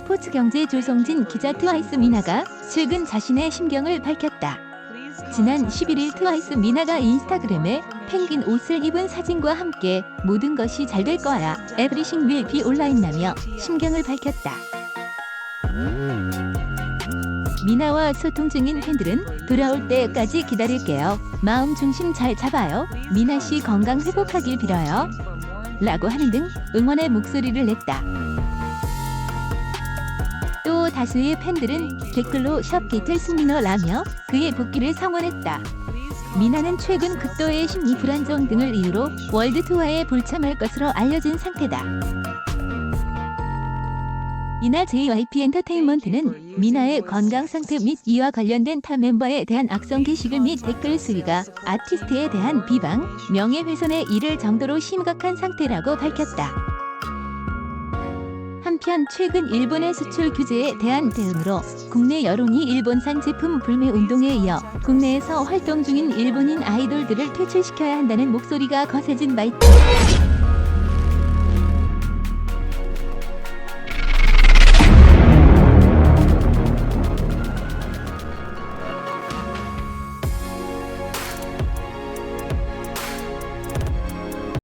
스포츠경제 조성진 기자 트와이스 미나가 최근 자신의 심경을 밝혔다. 지난 11일 트와이스 미나가 인스타그램에 펭귄 옷을 입은 사진과 함께 모든 것이 잘 될 거야. 에브리싱 be 온라인라며 심경을 밝혔다. 미나와 소통 중인 팬들은 돌아올 때까지 기다릴게요. 마음 중심 잘 잡아요. 미나 씨 건강 회복하길 빌어요. 라고 하는 등 응원의 목소리를 냈다. 또 다수의 팬들은 댓글로 샵 기틀 승민어라며 그의 복귀를 성원했다. 미나는 최근 극도의 심리 불안정 등을 이유로 월드 투어에 불참할 것으로 알려진 상태다. 이날 JYP 엔터테인먼트는 미나의 건강 상태 및 이와 관련된 타 멤버에 대한 악성 게시글 및 댓글 수위가 아티스트에 대한 비방, 명예훼손에 이를 정도로 심각한 상태라고 밝혔다. 한편 최근 일본의 수출 규제에 대한 대응으로 국내 여론이 일본산 제품 불매 운동에 이어 국내에서 활동 중인 일본인 아이돌들을 퇴출시켜야 한다는 목소리가 거세진 바 있다.